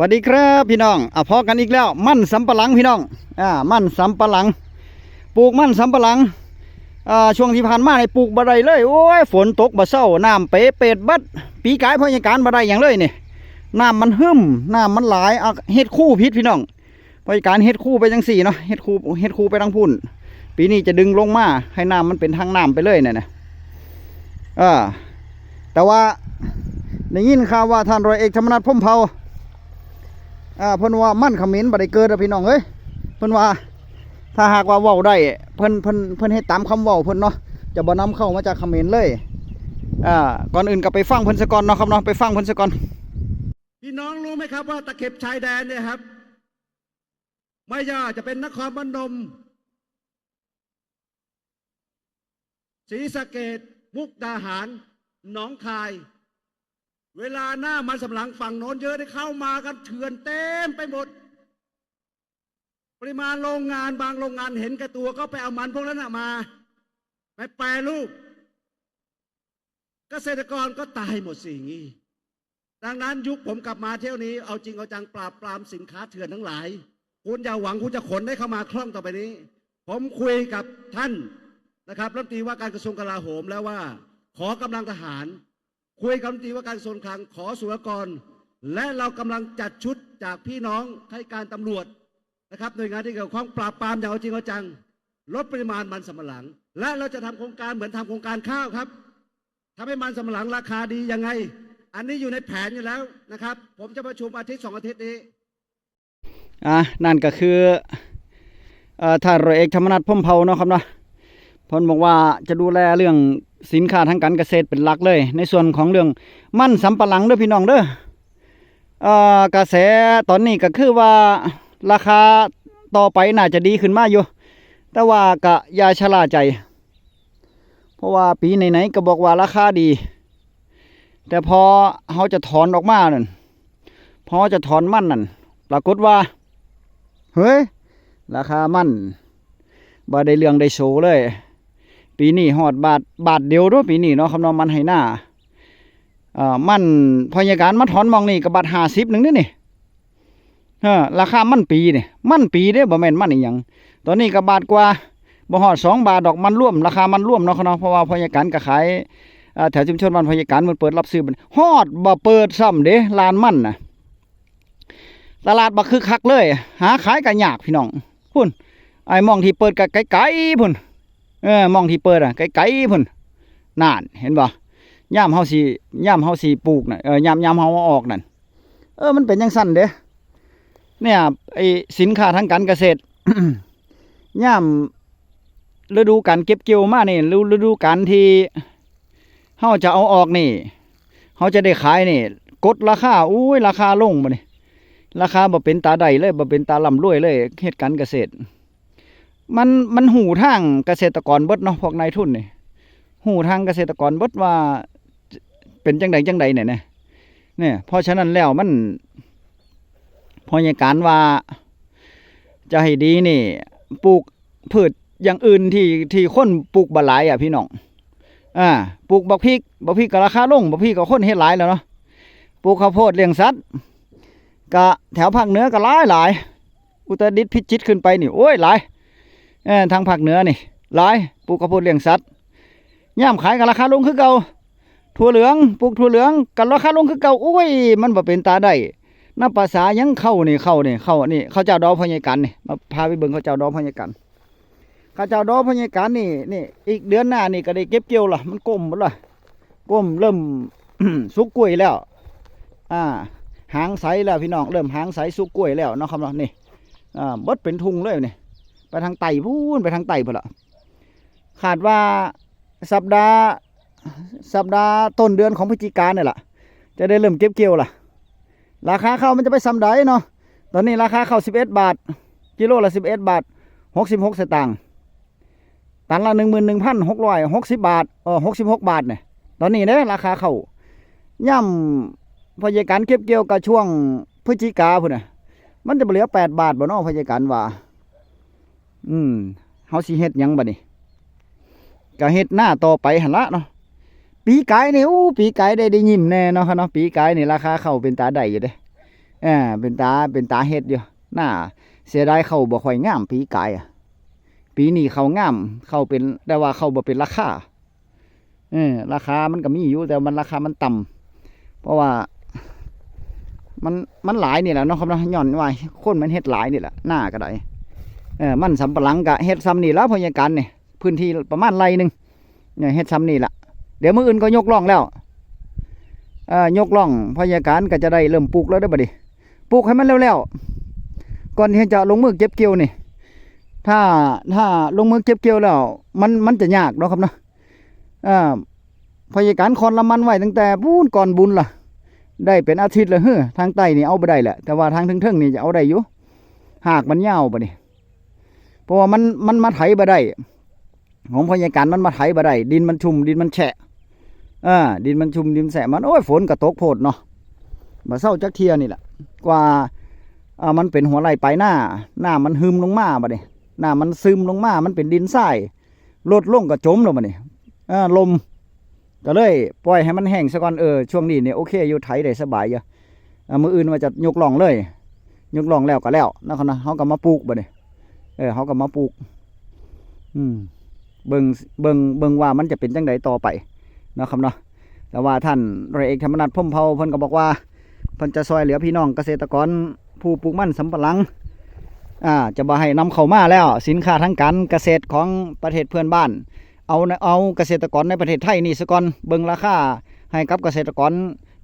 สวัสดีครับพี่น้องอะพอกันอีกแล้ว มั่นสำปะหลังพี่น้องอ่ามั่นสำปะหลัง ปลูกมั่นสำปะหลังอ่าช่วงที่ผ่านมาในปลูกบ่ได้เลย โอ้ยฝนตกบ่เศร้าน้ำเป๊ะเป็ดบัดปีกายพยาการบ่ได้อย่างเลยนี่น้ำมันหึมน้ำมันหลายอะเฮ็ดคู่พิษพี่น้องพยาการเฮ็ดคู่ไปจังสี่เนาะเฮ็ดคู่เฮ็ดคู่ไปทางพุ่น ปีนี้จะดึงลงมาให้น้ำมันเป็นทางน้ำไปเลยเนี่ยนะอ่าแต่ว่าได้ยินข่าวว่าท่านรอยเอกธรรมนัฐพมเผา อ่าเพิ่นว่ามั่นขมิ้นบ่ได้เกิดอะพี่น้องเอ้ยเพิ่นว่า ถ้าหากว่าเว้าได้เพิ่นเพิ่นเพิ่นให้ตามคำเว้าเพิ่นเนาะจะบ่นำเข้ามาจากขมิ้นเลยอ่าก่อนอื่นก็ไปฟังเพิ่นซะก่อนเนาะครับเนาะไปฟังเพิ่นซะก่อนพี่น้องรู้ไหมครับว่าตะเข็บชายแดนเนี่ยครับไม่ย่าจะเป็นนครพนมศรีสะเกดมุกดาหาร หนองคาย เวลาหน้ามันสำหลังฝั่งโน้นเยอะได้เข้ามากันเถื่อนเต็มไปหมด ปริมาณโรงงานบางโรงงานเห็นแก่ตัวก็ไปเอามันพวกนั้นมาไปแปรรูป เกษตรกรก็ตายหมดสิ่งนี้ดังนั้นยุคผมกลับมาเที่ยวนี้เอาจริงเอาจังปราบปรามสินค้าเถื่อนทั้งหลาย คุณอย่าหวังคุณจะขนได้เข้ามาคล่องต่อไปนี้ ผมคุยกับท่านนะครับรัฐมนตรีว่าการกระทรวงกลาโหมแล้วว่า ขอกำลังทหาร คุยกับรัฐมนตรีว่าการกระทรวงคลังขอสุรกร และเรากำลังจัดชุดจากพี่น้องให้การตำรวจนะครับหน่วยงานที่เกี่ยวข้องปราบปรามอย่างจริงเอาจังลดปริมาณมันสำปะหลัง และเราจะทำโครงการเหมือนทำโครงการข้าวครับทำให้มันสำปะหลังราคาดียังไง อันนี้อยู่ในแผนอยู่แล้วนะครับ ผมจะประชุมอาทิตย์สองอาทิตย์นี้อะนั่นก็คืออท่านร้อยเอกธรรมนัฐพรหมเผาเนาะครับเนาะ พนบอกว่าจะดูแลเรื่องสินค้าทางการเกษตรเป็นหลักเลย ในส่วนของเรื่องมั่นสำปะหลังเด้อพี่น้องเด้อเอ่อกระแสตอนนี้ก็คือว่าราคาต่อไปน่าจะดีขึ้นมาอยู่ แต่ว่าก็ย่าชะลาใจ เพราะว่าปีไหนๆก็บอกว่าราคาดี แต่พอเขาจะถอนออกมานั่นพอจะถอนมั่นนั่นปรากฏว่า เฮ้ย ราคามั่นบ่ได้เรื่องได้โชว์เลย ปีนี้ฮอดบาทบาทเดียวด้วยปีนี้เนาะคำนองมันให้หน้าอ่ามันพยาการมาถอนมองนี่ก็บบาทห้าสิบหนึ่งนี่นี่เออราคามันปีนี่มันปีเด้บ่แม่นมันอีหยังตอนนี้ก็บบาทกว่าบ่ฮอดสองบาทดอกมันร่วมราคามันร่วมเนาะเขาเนาะเพราะว่าพยาการก็ขายแถวชุมชนบ้านพยาการมันเปิดรับซื้อมันฮอดบ่เปิดซ้ำเด้ลานมันนะตลาดบักคือคักเลย หาขายกันยากพี่น้องพุ่นไอ้มองที่เปิดก็ไกลๆพุ่น เออมองที่เปิดอะไกลๆพุ่นนานเห็นบ่ย่ามเฮาสิย่ามเฮาสิปลูกน่ะเออย่ามย่ามเฮาเอาออกนั่นเออมันเป็นจังซั่นเด้เนี่ยไอ้สินค้าทางการเกษตรย่ามฤดูการเก็บเกี่ยวมานี่ฤฤดูการที่เฮาจะเอาออกนี่เฮาจะได้ขายนี่กดราคาอุ้ยราคาลงบ่นี่ราคาบ่เป็นตาใดเลยบ่เป็นตาล่ำรวยเลยเฮ็ดการเกษตร มันมันหูทางเกษตรกรเบิดเนาะพวกนายทุนนี่หูทางเกษตรกรเบิดว่า เป็นจังใดจังใดเนี่ยนะเนี่ยเพราะฉะนั้นแล้วมันพอยการว่าจะให้ดีนี่ปลูกพืชอย่างอื่นที่ที่คนปลูกบ่หลายอะพี่น้องอ่าปลูกบักพริกบักพริกก็ราคาลงบักพริกก็คนเฮ็ดหลายแล้วเนาะปลูกข้าวโพดเลี้ยงสัตว์ก็แถวภาคเหนือก็หลายหลาย อุตรดิตพิจิตรขึ้นไปนี่โอ้ยหลาย ทางภาคเหนือนี่หลายปลูกข้าวโพดเลี้ยงสัตว์ย่ามขายกันราคาลงคือเก่าถั่วเหลืองปลูกถั่วเหลืองกันราคาลงคือเก่าโอ้ย มันบ่เป็นตาได้น้ำภาษายังเข้านี่เข้านี่เข้านี่เขาเจ้าดอกพญากันนี่มาพาไปเบิ่งเขาเจ้าดอกพญากันเขาเจ้าดอกพญากันนี่นี่อีกเดือนหน้านี่ก็ได้เก็บเกี่ยวละมันก้มหมดละก้มเริ่มสุกกล้วยแล้ว อ่า หางใสแล้วพี่น้องเริ่มหางใสสุกกล้วยแล้วเนาะครับเนาะนี่อ่าบดเป็นทุงเลยนี่ ไปทางไต่พูนไปทางไต่พุ่นละขาดว่าสัปดาห์สัปดาห์ต้นเดือนของพฤศจิกายนนี่แหละจะได้เริ่มเก็บเกี่ยวล่ะ ราคาข้าวมันจะไปซ้ำใดเนาะตอนนี้ราคาข้าวสิบเอ็ดบาท กิโลละสิบเอ็ดบาทหกสิบหกสตางค์ตันละหนึ่งหมื่นหนึ่งพันหกร้อยหกสิบบาทเออหกสิบหกบาทเนี่ยตอนนี้เนี่ยราคาข้าวย่ำพยาการเก็บเกี่ยวกับช่วงพฤศจิกาพุ่นน่ะมันจะเหลือแปดบาทบ่เนาะพยาการว่า อืมเฮาสิเฮ็ดหยังบัดนี้ก็เฮ็ดหน้าต่อไปหั่นละเนาะปีกายนี่อู้ปีกายได้ได้ยิ้มแน่เนาะเนาะปีกายนี่ราคาเข้าเป็นตาได้อยู่เด้เออเป็นตาเป็นตาเฮ็ดอยู่หน่าเสียดายเข้าบ่ค่อยงามปีกายอะปีนี้เขางามเข้าเป็นแต่ว่าเข้าบ่เป็นราคาเออราคามันก็มีอยู่แต่มันราคามันต่ำเพราะว่ามันมันหลายนี่แหละเนาะครับเนาะย้อนว่าคนมันเฮ็ดหลายนี่แหละหน้าก็ได้ เออมันสำปะหลังก็เฮ็ดซ้ำนี่แล้วพยาการนี่ยพื้นที่ประมาณไรหนึงเนี่ยเฮ็ดซ้ำนี่ละเดี๋ยวมืออื่นก็ยกล่องแล้วเอ่อยกล่องพยาการก็จะได้เริ่มปลูกแล้วได้บัดนี้ปลูกให้มันแล้วๆก่อนที่จะลงมือเก็บเกี่ยวนี่ถ้าถ้าลงมือเก็บเกี่ยวแล้ว มันมันจะยากเนาะครับเนาะอ่าพยาการคอนละมันไว้ตั้งแต่ปูนก่อนบุญล่ะ ได้เป็นอาทิตย์ลยเฮ้อทางใต้นี่เอาไปได้แหละแต่ว่าทางเทิงๆนี่จะเอาได้อยู่หากมันยาวปะนี่ เพราะว่ามันมันมาไถบ่ได้ของพยาการมันมาไถบ่ได้ดินมันชุ่มดินมันแฉะอ่าดินมันชุ่มดินแฉะมันโอ้ยฝนก็ตกโพดเนาะมาเศร้าจักเทียนี่แหละกว่าอ่ามันเป็นหัวไหล่ไปหน้า หน้ามันหึมลงมาบ่เนี่ยหน้ามันซึมลงมามันเป็นดินทรายลดลงก็จมลงบ่นี่ยอ่าลมก็เลยปล่อยให้มันแห้งซะก่อนเออช่วงนี้เนี่ยโอเคอยู่ไถได้สบายอยู่อ่ามืออื่นว่าจะยกล่องเลย ยกล่องแล้วก็แล้วนะครับนะเขาก็มาปลูกบ่เนี่ย เออเขาก็มาปลูก อืมเบิงเบิงเบิงว่ามันจะเป็นจังไดต่อไปนะครับเนาะแต่ว่าท่านรเอกธรรมนัฐพรหมเผาเพิ่นก็บอกว่าเพิ่นจะซอยเหลือพี่น้องเกษตรกรผู้ปลูกมันสำปะหลัง อ่า จะบ่ให้นำเข้ามาแล้ว สินค้าทางการเกษตรของประเทศเพื่อนบ้าน เอาเอาเกษตรกรในประเทศไทยนี่สก่อนเบิงราคาให้กับเกษตรกร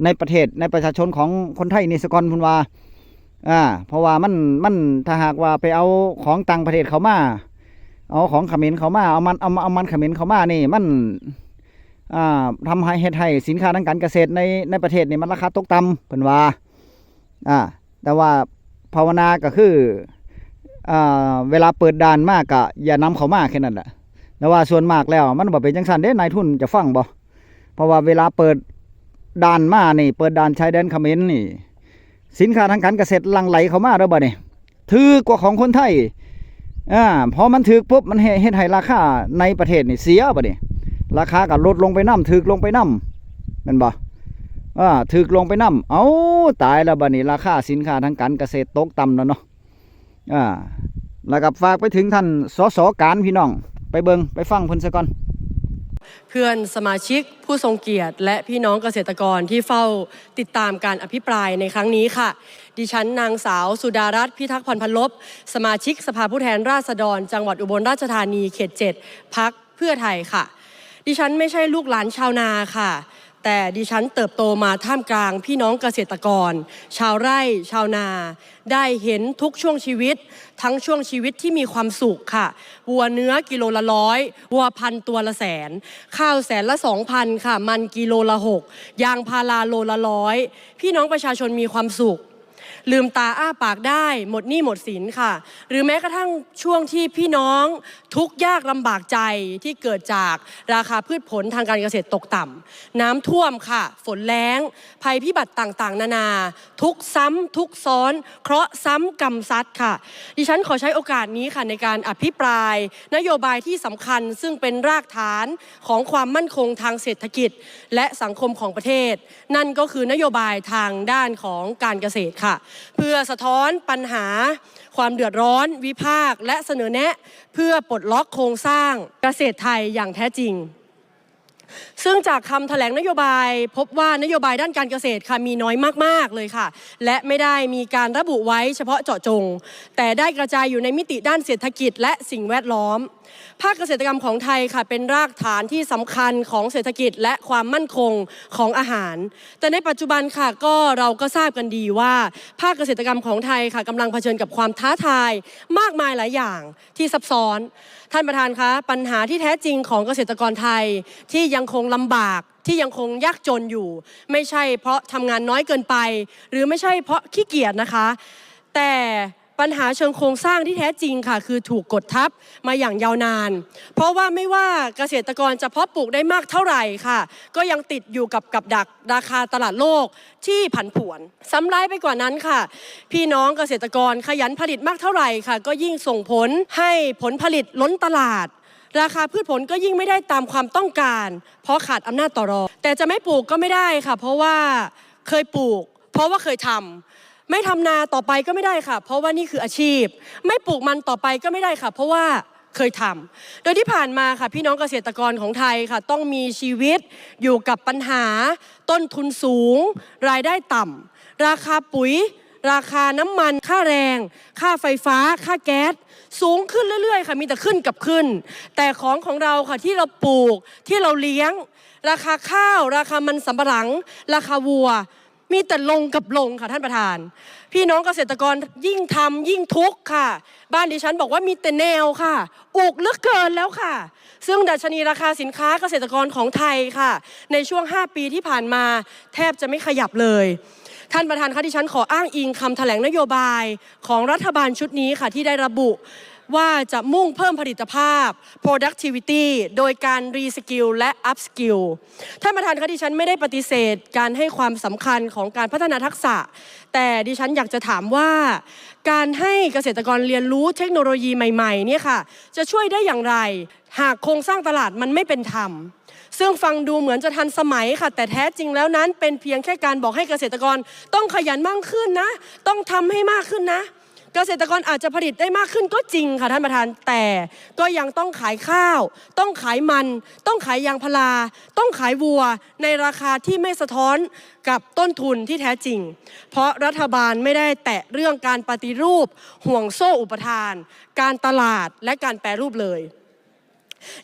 ในประเทศในประชาชนของคนไทยนี่สก่อนพุ่นว่า อ่าเพราะว่ามันมันถ้าหากว่าไปเอาของต่างประเทศเขามา เอาของเขมรเขามาเอามันเอามาเอามันเขมรเขามานี่มันอ่าทำให้เฮ็ดให้สินค้าทางการเกษตรในในประเทศนี่มันราคาตกต่ำเพิ่นว่าอ่าแต่ว่าภาวนาก็คืออ่าเวลาเปิดด่านมากก็อย่านำเขามาแค่นั้นแหละแต่ว่าส่วนมากแล้ว มันบ่เป็นจังสันเด้นายทุนจะฟังบ่เพราะว่าเวลาเปิดด่านมานี่ เปิดด่านชายแดนเขมรนี่ สินค้าทางการเกษตรลังไหลเข้ามาแล้วบ่เนี่ยถือกว่าของคนไทยอ่าพอมันถือปุ๊บมันเฮ็ดให้ราคาในประเทศนี่เสียบ่เนี่ยราคาก็ลดลงไปน้ำถือลงไปน้ำแม่นบ่อ่าถือลงไปน้ำเอ้าตายแล้วบ่เนี่ราคาสินค้าทางการเกษตรตกต่ำแล้วเนาะอ่าแล้วก็ฝากไปถึงท่านสสการพี่น้อง ไปเบิงไปฟังเพิ่นซะก่อน เพื่อนสมาชิกผู้ทรงเกียรติ และพี่น้องเกษตรกรที่เฝ้าติดตามการอภิปรายในครั้งนี้ค่ะ ดิฉันนางสาวสุดารัตน์พิทักษ์พรพันลบ สมาชิกสภาผู้แทนราษฎร จังหวัดอุบลราชธานีเขต7พักเพื่อไทยค่ะ ดิฉันไม่ใช่ลูกหลานชาวนาค่ะ แต่ดิฉันเติบโตมาท่ามกลางพี่น้องเกษตรกร ชาวไร่ ชาวนา ได้เห็นทุกช่วงชีวิต ทั้งช่วงชีวิตที่มีความสุขค่ะ วัวเนื้อกิโลละร้อยวัวพันตัวละแสน ข้าวแสนละสองพันค่ะ มันกิโลละหกยางพาราโลละร้อย พี่น้องประชาชนมีความสุข ลืมตาอ้าปากได้ หมดหนี้หมดสินค่ะ หรือแม้กระทั่งช่วงที่พี่น้องทุกยากลำบากใจที่เกิดจากราคาพืชผลทางการเกษตรตกต่ำน้ำท่วมค่ะ ฝนแล้ง ภัยพิบัติต่างๆ นานา ทุกซ้ำทุกซ้อน เคราะห์ซ้ำกรรมซัดค่ะ ดิฉันขอใช้โอกาสนี้ค่ะในการอภิปราย นโยบายที่สำคัญซึ่งเป็นรากฐานของความมั่นคงทางเศรษฐกิจ และสังคมของประเทศ นั่นก็คือนโยบายทางด้านของการเกษตรค่ะเพื่อสะท้อนปัญหาความเดือดร้อน วิพากษ์และเสนอแนะ เพื่อปลดล็อกโครงสร้างเกษตรไทยอย่างแท้จริง ซึ่งจากคำแถลงนโยบาย พบว่านโยบายด้านการเกษตรค่ะมีน้อยมากๆเลยค่ะ และไม่ได้มีการระบุไว้เฉพาะเจาะจง แต่ได้กระจายอยู่ในมิติด้านเศรษฐกิจและสิ่งแวดล้อมภาคเกษตรกรรมของไทยค่ะเป็นรากฐานที่สำคัญของเศรษฐกิจและความมั่นคงของอาหาร แต่ในปัจจุบันค่ะก็เราก็ทราบกันดีว่า ภาคเกษตรกรรมของไทยค่ะกำลังเผชิญกับความท้าทายมากมายหลายอย่างที่ซับซ้อน ท่านประธานคะปัญหาที่แท้จริงของเกษตรกรไทยที่ยังคงลำบากที่ยังคงยากจนอยู่ ไม่ใช่เพราะทำงานน้อยเกินไป หรือไม่ใช่เพราะขี้เกียจนะคะ แต่ ปัญหาเชิงโครงสร้างที่แท้จริงค่ะ คือถูกกดทับมาอย่างยาวนาน เพราะว่าไม่ว่าเกษตรกรจะเพาะปลูกได้มากเท่าไหร่ค่ะ ก็ยังติดอยู่กับกับดักราคาตลาดโลกที่ผันผวนซ้ำร้ายไปกว่านั้นค่ะ พี่น้องเกษตรกรขยันผลิตมากเท่าไหร่ค่ะ ก็ยิ่งส่งผลให้ผลผลิตล้นตลาดราคาพืชผลก็ยิ่งไม่ได้ตามความต้องการ เพราะขาดอำนาจต่อรองแต่จะไม่ปลูกก็ไม่ได้ค่ะ เพราะว่าเคยปลูก เพราะว่าเคยทำ ไม่ทำนาต่อไปก็ไม่ได้ค่ะ เพราะว่านี่คืออาชีพ ไม่ปลูกมันต่อไปก็ไม่ได้ค่ะ เพราะว่าเคยทำโดยที่ผ่านมาค่ะ พี่น้องเกษตรกรของไทยค่ะ ต้องมีชีวิตอยู่กับปัญหา ต้นทุนสูง รายได้ต่ำราคาปุ๋ย ราคาน้ำมัน ค่าแรง ค่าไฟฟ้า ค่าแก๊ส สูงขึ้นเรื่อยๆ ค่ะมีแต่ขึ้นกับขึ้น แต่ของของเราค่ะที่เราปลูกที่เราเลี้ยง ราคาข้าว ราคามันสำปะหลัง ราคาวัว มีแต่ลงกับลงค่ะท่านประธาน พี่น้องเกษตรกรยิ่งทำยิ่งทุกข์ค่ะ บ้านดิฉันบอกว่ามีแต่แนวค่ะ อุกเหลือเกินแล้วค่ะ ซึ่งดัชนีราคาสินค้าเกษตรกรของไทยค่ะ ในช่วง 5 ปีที่ผ่านมา แทบจะไม่ขยับเลย ท่านประธานคะที่ฉันขออ้างอิงคำแถลงนโยบายของรัฐบาลชุดนี้ค่ะที่ได้ระบุ ว่าจะมุ่งเพิ่มผลิตภาพ productivity โดยการ reskill และ upskill ท่านประธานคะดิฉันไม่ได้ปฏิเสธการให้ความสำคัญของการพัฒนาทักษะ แต่ดิฉันอยากจะถามว่า การให้เกษตรกรเรียนรู้เทคโนโลยีใหม่ๆเนี่ยค่ะ จะช่วยได้อย่างไร หากโครงสร้างตลาดมันไม่เป็นธรรมซึ่งฟังดูเหมือนจะทันสมัยค่ะ แต่แท้จริงแล้วนั้นเป็นเพียงแค่การบอกให้เกษตรกรต้องขยันมากขึ้นนะ ต้องทำให้มากขึ้นนะ เกษตรกรอาจจะผลิตได้มากขึ้นก็จริงค่ะท่านประธาน แต่ก็ยังต้องขายข้าว ต้องขายมัน ต้องขายยางพารา ต้องขายวัว ในราคาที่ไม่สะท้อนกับต้นทุนที่แท้จริง เพราะรัฐบาลไม่ได้แตะเรื่องการปฏิรูป ห่วงโซ่อุปทาน การตลาดและการแปรรูปเลย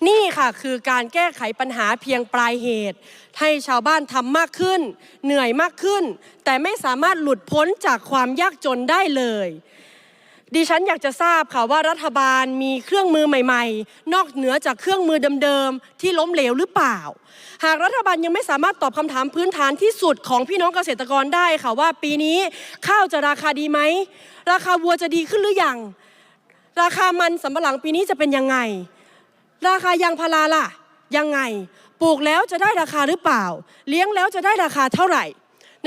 นี่ค่ะคือการแก้ไขปัญหาเพียงปลายเหตุ ให้ชาวบ้านทำมากขึ้น เหนื่อยมากขึ้น แต่ไม่สามารถหลุดพ้นจากความยากจนได้เลย ดิฉันอยากจะทราบค่ะว่ารัฐบาลมีเครื่องมือใหม่ๆ นอกเหนือจากเครื่องมือเดิมๆ ที่ล้มเหลวหรือเปล่า หากรัฐบาลยังไม่สามารถตอบคำถามพื้นฐานที่สุดของพี่น้องเกษตรกรได้ค่ะว่าปีนี้ข้าวจะราคาดีไหม ราคาวัวจะดีขึ้นหรือยัง ราคามันสำปะหลังปีนี้จะเป็นยังไง ราคายางพาราล่ะยังไง ปลูกแล้วจะได้ราคาหรือเปล่า เลี้ยงแล้วจะได้ราคาเท่าไหร่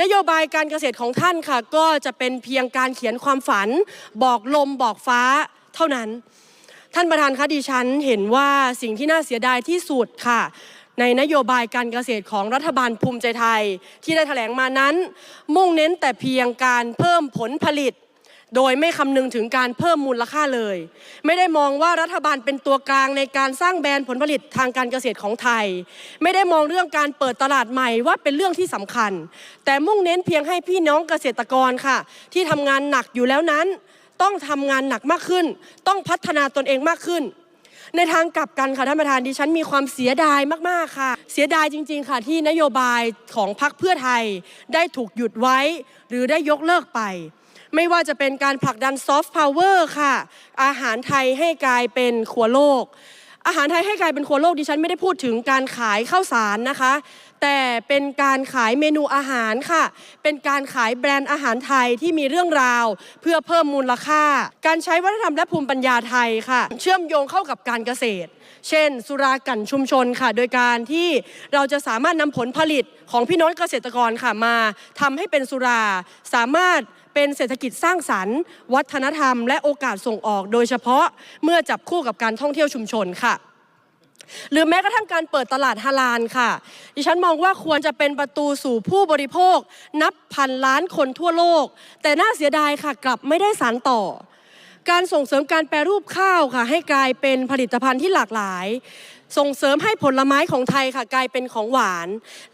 นโยบายการเกษตรของท่านค่ะ ก็จะเป็นเพียงการเขียนความฝัน บอกลมบอกฟ้าเท่านั้น ท่านประธานคะดิฉันเห็นว่าสิ่งที่น่าเสียดายที่สุดค่ะ ในนโยบายการเกษตรของรัฐบาลภูมิใจไทย ที่ได้แถลงมานั้น มุ่งเน้นแต่เพียงการเพิ่มผลผลิต โดยไม่คำนึงถึงการเพิ่มมูลค่าเลย ไม่ได้มองว่ารัฐบาลเป็นตัวกลางในการสร้างแบรนด์ผลผลิตทางการเกษตรของไทย ไม่ได้มองเรื่องการเปิดตลาดใหม่ว่าเป็นเรื่องที่สำคัญ แต่มุ่งเน้นเพียงให้พี่น้องเกษตรกรค่ะ ที่ทำงานหนักอยู่แล้วนั้น ต้องทำงานหนักมากขึ้น ต้องพัฒนาตนเองมากขึ้นในทางกลับกันค่ะท่านประธานดิฉันมีความเสียดายมากๆค่ะ เสียดายจริง ๆ ค่ะ ที่นโยบายของพรรคเพื่อไทยได้ถูกหยุดไว้ หรือได้ยกเลิกไป ไม่ว่าจะเป็นการผลักดันซอฟต์พาวเวอร์ค่ะ อาหารไทยให้กลายเป็นครัวโลก อาหารไทยให้กลายเป็นครัวโลกดิฉันไม่ได้พูดถึงการขายข้าวสารนะคะ แต่เป็นการขายเมนูอาหารค่ะ เป็นการขายแบรนด์อาหารไทยที่มีเรื่องราว เพื่อเพิ่มมูลค่า การใช้วัฒนธรรมและภูมิปัญญาไทยค่ะ เชื่อมโยงเข้ากับการเกษตร เช่น สุรากันชุมชนค่ะ โดยการที่เราจะสามารถนำผลผลิตของพี่น้องเกษตรกรค่ะมาทำให้เป็นสุราสามารถ เป็นเศรษฐกิจสร้างสรรค์ วัฒนธรรม และโอกาสส่งออก โดยเฉพาะเมื่อจับคู่กับการท่องเที่ยวชุมชนค่ะหรือแม้กระทั่งการเปิดตลาดฮาลาลค่ะ ดิฉันมองว่าควรจะเป็นประตูสู่ผู้บริโภค นับพันล้านคนทั่วโลก แต่น่าเสียดายค่ะกลับไม่ได้สารต่อ การส่งเสริมการแปรรูปข้าวค่ะ ให้กลายเป็นผลิตภัณฑ์ที่หลากหลาย ส่งเสริมให้ผลไม้ของไทยค่ะ กลายเป็นของหวาน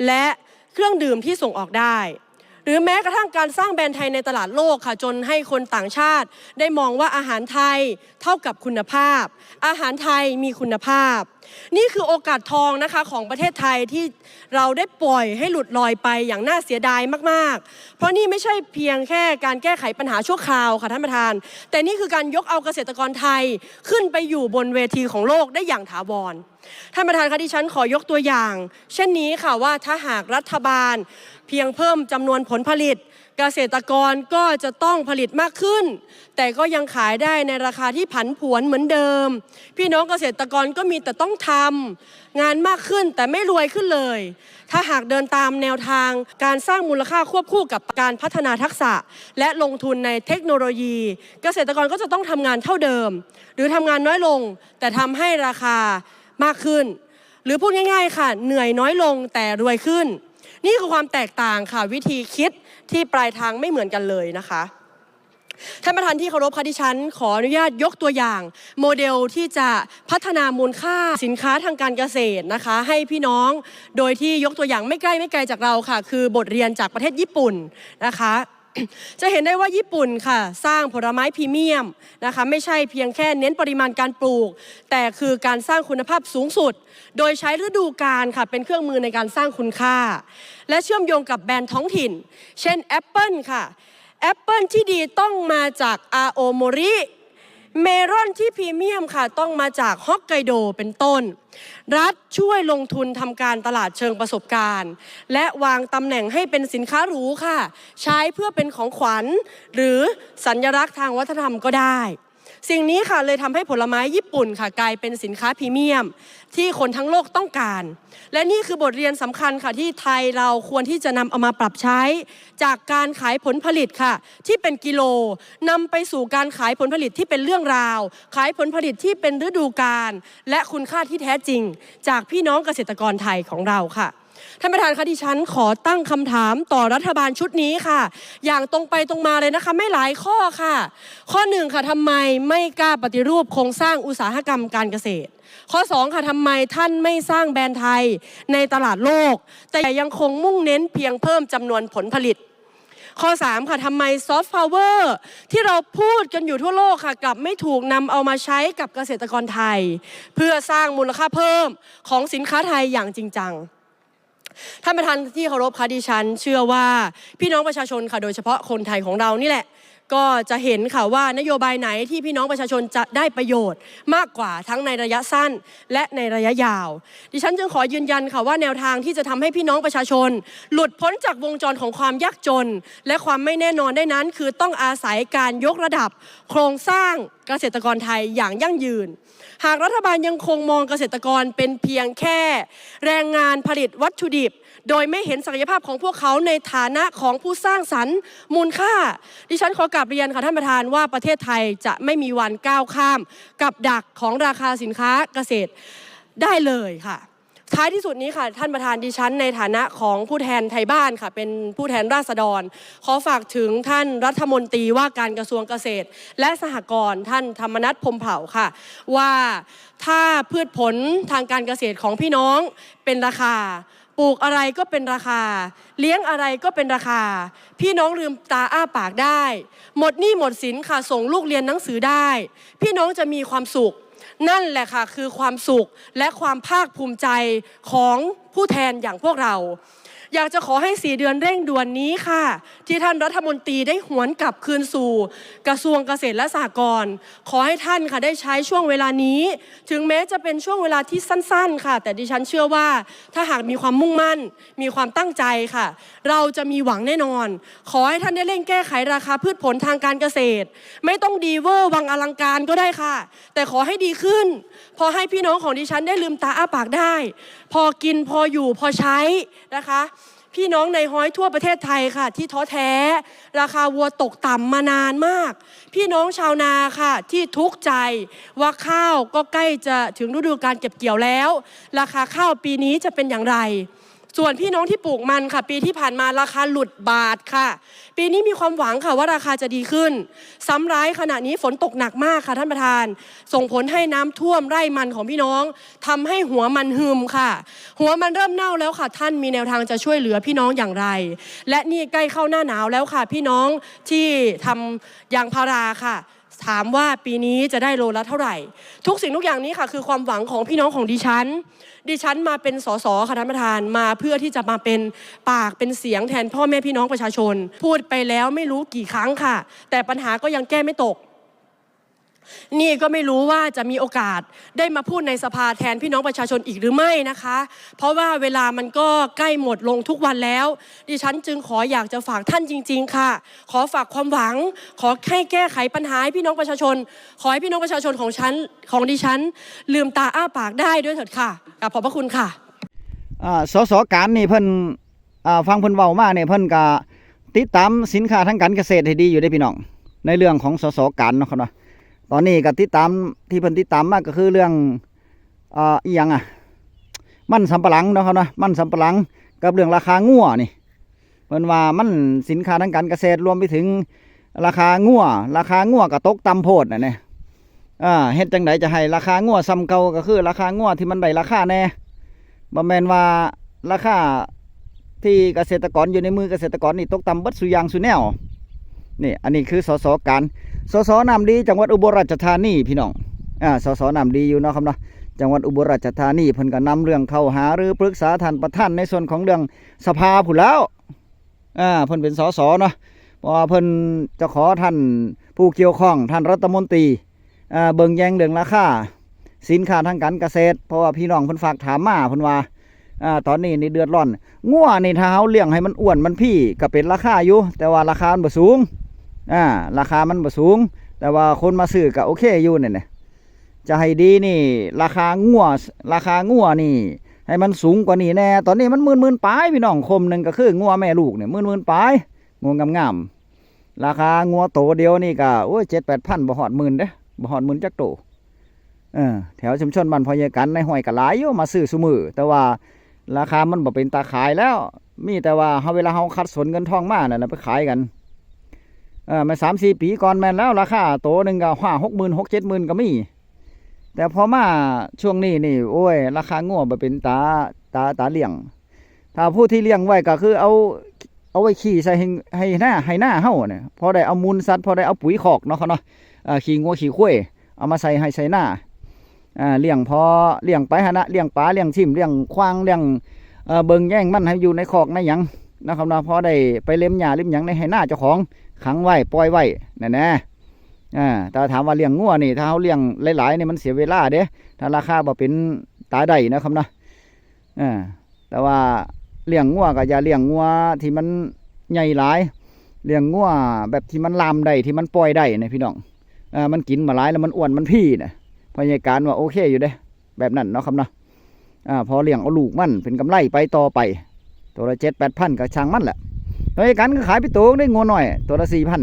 และเครื่องดื่มที่ส่งออกได้ หรือแม้กระทั่งการสร้างแบรนด์ไทยในตลาดโลกค่ะ จนให้คนต่างชาติ ได้มองว่าอาหารไทยเท่ากับคุณภาพ อาหารไทยมีคุณภาพ นี่คือโอกาสทองนะคะของประเทศไทยที่เราได้ปล่อยให้หลุดลอยไปอย่างน่าเสียดายมากๆ เพราะนี่ไม่ใช่เพียงแค่การแก้ไขปัญหาชั่วคราวค่ะท่านประธาน แต่นี่คือการยกเอาเกษตรกรไทยขึ้นไปอยู่บนเวทีของโลกได้อย่างถาวรท่านประธานคะดิฉันขอยกตัวอย่าง เช่นนี้ค่ะว่าถ้าหากรัฐบาล เพียงเพิ่มจำนวนผลผลิต เกษตรกรก็จะต้องผลิตมากขึ้น แต่ก็ยังขายได้ในราคาที่ผันผวนเหมือนเดิม พี่น้องเกษตรกรก็มีแต่ต้องทำงานมากขึ้นแต่ไม่รวยขึ้นเลย ถ้าหากเดินตามแนวทางการสร้างมูลค่าควบคู่กับการพัฒนาทักษะ และลงทุนในเทคโนโลยี เกษตรกรก็จะต้องทำงานเท่าเดิม หรือทำงานน้อยลง แต่ทำให้ราคามากขึ้น หรือพูดง่าย ๆ ค่ะ เหนื่อยน้อยลงแต่รวยขึ้น นี่คือความแตกต่างค่ะวิธีคิดที่ปลายทางไม่เหมือนกันเลยนะคะท่านประธานที่เคารพคะดิฉัน ขออนุญาตยกตัวอย่าง โมเดลที่จะพัฒนามูลค่าสินค้าทางการเกษตรนะคะ ให้พี่น้องโดยที่ยกตัวอย่างไม่ใกล้ไม่ไกลจากเราค่ะ คือบทเรียนจากประเทศญี่ปุ่นนะคะ จะเห็นได้ว่าญี่ปุ่นค่ะ สร้างผลไม้พรีเมียมนะคะไม่ใช่เพียงแค่เน้นปริมาณการปลูก แต่คือการสร้างคุณภาพสูงสุด โดยใช้ฤดูกาลค่ะเป็นเครื่องมือในการสร้างคุณค่า และเชื่อมโยงกับแบรนด์ท้องถิ่น เช่นแอปเปิลค่ะแอปเปิลที่ดีต้องมาจากอาโอโมริ เมลอนที่พรีเมียมค่ะต้องมาจากฮอกไกโดเป็นต้น รัฐช่วยลงทุนทำการตลาดเชิงประสบการณ์ และวางตำแหน่งให้เป็นสินค้าหรูค่ะ ใช้เพื่อเป็นของขวัญ หรือสัญลักษณ์ทางวัฒนธรรมก็ได้ สิ่งนี้ค่ะเลยทำให้ผลไม้ญี่ปุ่นค่ะกลายเป็นสินค้าพรีเมียม ที่คนทั้งโลกต้องการ และนี่คือบทเรียนสำคัญค่ะที่ไทยเราควรที่จะนำเอามาปรับใช้ จากการขายผลผลิตค่ะ ที่เป็นกิโลนำไปสู่การขายผลผลิตที่เป็นเรื่องราว ขายผลผลิตที่เป็นฤดูกาลและคุณค่าที่แท้จริง จากพี่น้องเกษตรกรไทยของเราค่ะ ท่านประธานคะดิฉันขอตั้งคำถามต่อรัฐบาลชุดนี้ค่ะ อย่างตรงไปตรงมาเลยนะคะ ไม่หลายข้อค่ะ ข้อหนึ่งค่ะทำไมไม่กล้าปฏิรูปโครงสร้างอุตสาหกรรมการเกษตร ข้อ 2 ค่ะทำไมท่านไม่สร้างแบรนด์ไทยในตลาดโลก แต่ยังคงมุ่งเน้นเพียงเพิ่มจำนวนผลผลิตข้อ 3 ค่ะทำไมซอฟต์พาวเวอร์ที่เราพูดกันอยู่ทั่วโลกค่ะ กลับไม่ถูกนำเอามาใช้กับเกษตรกรไทย เพื่อสร้างมูลค่าเพิ่มของสินค้าไทยอย่างจริงจัง ท่านประธานที่เคารพคะดิฉัน เชื่อว่าพี่น้องประชาชนค่ะโดยเฉพาะคนไทยของเรานี่แหละ ก็จะเห็นค่ะว่านโยบายไหนที่พี่น้องประชาชนจะได้ประโยชน์มากกว่าทั้งในระยะสั้นและในระยะยาว ดิฉันจึงขอยืนยันค่ะว่าแนวทางที่จะทำให้พี่น้องประชาชน หลุดพ้นจากวงจรของความยากจน และความไม่แน่นอนได้นั้น คือต้องอาศัยการยกระดับ โครงสร้างเกษตรกรไทยอย่างยั่งยืน หากรัฐบาลยังคงมองเกษตรกรเป็นเพียงแค่ แรงงานผลิตวัตถุดิบ โดยไม่เห็นศักยภาพของพวกเขาในฐานะของผู้สร้างสรรค์มูลค่า ดิฉันขอกลับเรียนค่ะท่านประธานว่าประเทศไทยจะไม่มีวันก้าวข้าม กับดักของราคาสินค้าเกษตรได้เลยค่ะท้ายที่สุดนี้ค่ะ ท่านประธานดิฉันในฐานะของผู้แทนไทยบ้านค่ะ เป็นผู้แทนราษฎร ขอฝากถึงท่านรัฐมนตรีว่าการกระทรวงเกษตร และสหกรณ์ท่านธรรมนัฐพมเผ่าค่ะ ว่าถ้าพืชผลทางการเกษตรของพี่น้องเป็นราคา ปลูกอะไรก็เป็นราคา เลี้ยงอะไรก็เป็นราคา พี่น้องลืมตาอ้าปากได้ หมดหนี้หมดสินค่ะส่งลูกเรียนหนังสือได้ พี่น้องจะมีความสุข นั่นแหละค่ะคือความสุขและความภาคภูมิใจของผู้แทนอย่างพวกเรา อยากจะขอให้สี่เดือนเร่งด่วนนี้ค่ะ ที่ท่านรัฐมนตรีได้หวนกลับคืนสู่ กระทรวงเกษตรและสหกรณ์ขอให้ท่านค่ะได้ใช้ช่วงเวลานี้ ถึงแม้จะเป็นช่วงเวลาที่สั้น ๆ ค่ะ แต่ดิฉันเชื่อว่าถ้าหากมีความมุ่งมั่น มีความตั้งใจค่ะ เราจะมีหวังแน่นอน ขอให้ท่านได้เร่งแก้ไขราคาพืชผลทางการเกษตร ไม่ต้องดีเวอร์วังอลังการก็ได้ค่ะ แต่ขอให้ดีขึ้น พอให้พี่น้องของดิฉันได้ลืมตาอ้าปากได้ พอกินพออยู่พอใช้นะคะ พี่น้องในห้อยทั่วประเทศไทยค่ะ ที่ท้อแท้ ราคาวัวตกต่ำมานานมาก พี่น้องชาวนาค่ะ ที่ทุกข์ใจว่าข้าวก็ใกล้จะถึงฤดูการเก็บเกี่ยวแล้ว ราคาข้าวปีนี้จะเป็นอย่างไร ส่วนพี่น้องที่ปลูกมันค่ะ ปีที่ผ่านมาราคาหลุดบาทค่ะ ปีนี้มีความหวังค่ะว่าราคาจะดีขึ้น ซ้ำร้ายขณะนี้ฝนตกหนักมากค่ะท่านประธาน ส่งผลให้น้ำท่วมไร่มันของพี่น้องทำให้หัวมันหืมค่ะ หัวมันเริ่มเน่าแล้วค่ะ ท่านมีแนวทางจะช่วยเหลือพี่น้องอย่างไร และนี่ใกล้เข้าหน้าหนาวแล้วค่ะ พี่น้องที่ทำยางพาราค่ะ ถามว่าปีนี้จะได้โลละเท่าไหร่ ทุกสิ่งทุกอย่างนี้ค่ะ คือความหวังของพี่น้องของดิฉัน ดิฉันมาเป็นสสค่ะท่านประธานมาเพื่อที่จะมาเป็นปากเป็นเสียงแทนพ่อแม่พี่น้องประชาชน พูดไปแล้วไม่รู้กี่ครั้งค่ะ แต่ปัญหาก็ยังแก้ไม่ตก นี่ก็ไม่รู้ว่าจะมีโอกาสได้มาพูดในสภาแทนพี่น้องประชาชนอีกหรือไม่นะคะ เพราะว่าเวลามันก็ใกล้หมดลงทุกวันแล้ว ดิฉันจึงขออยากจะฝากท่านจริง ๆ ค่ะ ขอฝากความหวัง ขอให้แก้ไขปัญหาให้พี่น้องประชาชน ขอให้พี่น้องประชาชนของฉันของดิฉัน ลืมตาอ้าปากได้ด้วยเถิดค่ะกราบขอบพระคุณค่ะสสการนี่เพิ่นอ่าฟังเพิ่นเว้ามาเนี่ยเพิ่นก็ติดตามสินค้าทางการเกษตรให้ดีอยู่ได้พี่น้อง ในเรื่องของสสการเนาะครับเนาะ ตอนนี้ก็ติดตามที่เพิ่นติดตามมากก็คือเรื่องอ่าอีหยังอะ มันสำปะหลังเนาะครับนะมันสำปะหลังกับเรื่องราคางัวนี่เพิ่นว่ามันสินค้าทางการเกษตรรวมไปถึงราคางัวราคางัวก็ตกต่ำโพดน่ะเนี่ยอ่าเฮ็ดจังไดจะให้ราคางัวซ้ำเก่าก็คือ ราคางัวที่มันได้ราคาแน่บ่แม่นว่าราคาที่เกษตรกรอยู่ในมือเกษตรกรนี่ตกต่ำเบิดสุยางสุแนว นี่อันนี้คือสสการสสนามดีจังหวัดอุบลราชธานีพี่น้องอ่าสสนามดีอยู่เนาะครับเนาะจังหวัดอุบลราชธานีเพิ่นก็นำเรื่องเข้าหาหรือปรึกษาท่านประธานในส่วนของเรื่องสภาผู้นแล้วอ่าเพิ่นเป็นสสเนาะเพราะเพิ่นจะขอท่านผู้เกี่ยวข้องท่านรัฐมนตรีอ่าเบิ่งแยงเรื่องราคาสินค้าทางการเกษตร เพราะว่าพี่น้องเพิ่นฝากถามมาเพิ่นว่าอ่าตอนนี้นี่เดือดร้อนงัวนี่ถ้าเฮาเลี้ยงให้มันอ้วนมันพี่ก็เป็นราคาอยู่แต่ว่าราคามันบ่สูง อ่าราคามันบ่สูง แต่ว่าคนมาซื้อก็โอเคอยู่เนี่ยนะจะให้ดีนี่ ราคางัวราคางัวนี่ ให้มันสูงกว่านี้แน่ ตอนนี้มันหมื่นหมื่นปลายพี่น้องคมหนึ่งก็คืองัวแม่ลูกเนี่ยหมื่นหมื่นปลายงัวงามงามๆราคางัวโตเดียวนี่ก็โอ้ยเจ็ดแปดพันบ่หอดหมื่นเด้บ่หอดหมื่นจักโตเออแถวชุมชนบ้านพอยากันในห้อยก็หลายอยู่มาซื้อซุมือแต่ว่าราคามันบ่เป็นตาขายแล้ว มีแต่ว่าเฮาเวลาเฮาคัดสนเงินทองมานั่นน่ะไปขายกัน เออมาสามสี่ปีก่อนแม่นแล้วราคาโตหนึ่งก็ห้าหกหมื่นหกเจ็ดหมื่นก็มี แต่พอมาช่วงนี้นี่ โอ้ย ราคางัวมาเป็นตาตาตาเลี้ยง ถ้าผู้ที่เลี้ยงไว้ก็คือเอาเอาไว้ขี่ใส่ให้ให้หน้าให้หน้าเฮาเนี่ยพอได้เอามูลสัตว์พอได้เอาปุ๋ยคอกเนาะเขาเนาะขี่งัวขี่ข้วยเอามาใส่ให้ใส่หน้าอ่าเลี้ยงพอเลี้ยงไปหนนะเลี้ยงปลาเลี้ยงชิมเลี้ยงควางเลี้ยงเออเบิงแย่งมันให้อยู่ในคอกในหยังนะครับเนาะพอได้ไปเล็มหญ้าเล็มหยังในให้หน้าเจ้าของ ขังไว้ปล่อยไว้นั่นแน่อ่าแต่ถามว่าเลี้ยงงัวนี่ ถ้าเขาเลี้ยงหลายๆนี่มันเสียเวลาเด้ถ้าราคาบ่เป็นตาใดนะครับนะอ่าแต่ว่าเลี้ยงงัวก็อย่าเลี้ยงงัวที่มันใหญ่หลายเลี้ยงงัวแบบที่มันลามได้ที่มันปล่อยได้นะพี่น้องอ่ามันกินมาหลายแล้วมันอ้วนมันพี่นะพยายการว่าโอเคอยู่เด้แบบนั้นเนาะครับเนาะอ่าพอเลี้ยงเอาลูกมันเป็นกำไรไปต่อไป ตัวละเจ็ดแปดพันก็ช่างมันแหละ พอยายการก็ขายไปตัวได้งัวหน่อย ตัวละสี่พัน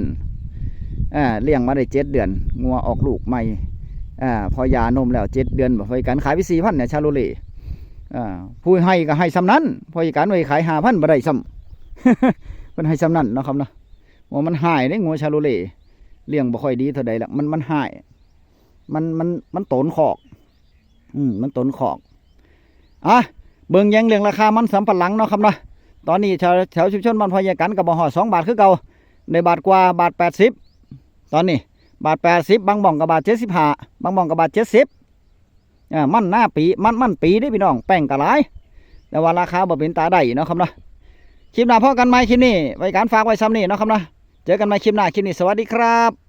อ่าเลี้ยงมาได้เจ็ดเดือน งัวออกลูกใหม่อ่าพอยานมแล้วเจ็ดเดือนบ่พอกันขายไปสี่พันเนี่ยชาโลเล่อ่าผู้ให้ก็ให้ซ้ำนั้น พอกันไว้ขายห้าพันบ่ได้ซ้ำมันให้ซ้ำนั้นเนาะครับเนาะว่ามันหายได้งัวชาโลเล่เลี้ยงบ่ค่อยดีเท่าใดละมันมันหาย มันมันมันตนขอก อืมมันตนขอกอะเบิ่งยังเรื่องราคามันสำปะหลังเนาะครับเนาะ ตอนนี้แถวแถวชุมชนบ้านพอยกันกับบ่ฮอดสองบาทคือเก่าในบาทกว่าบาทแปดสิบตอนนี้บาทแปดสิบบางบ่องกับบาทเจ็ดสิบห้าบางบ่องกับบาทเจ็ดสิบอ่ามันหน้าปีมันมันปีได้พี่น้องแป้งกะหลายแต่ว่าราคาบ่เป็นตาได้เนาะครับเนาะคลิปหน้าพ่อกันไหมคลิปนี้ไว้การฝากไว้ซ้ำนี่เนาะครับเนาะเจอกันใหม่คลิปหน้าคลิปนี้สวัสดีครับ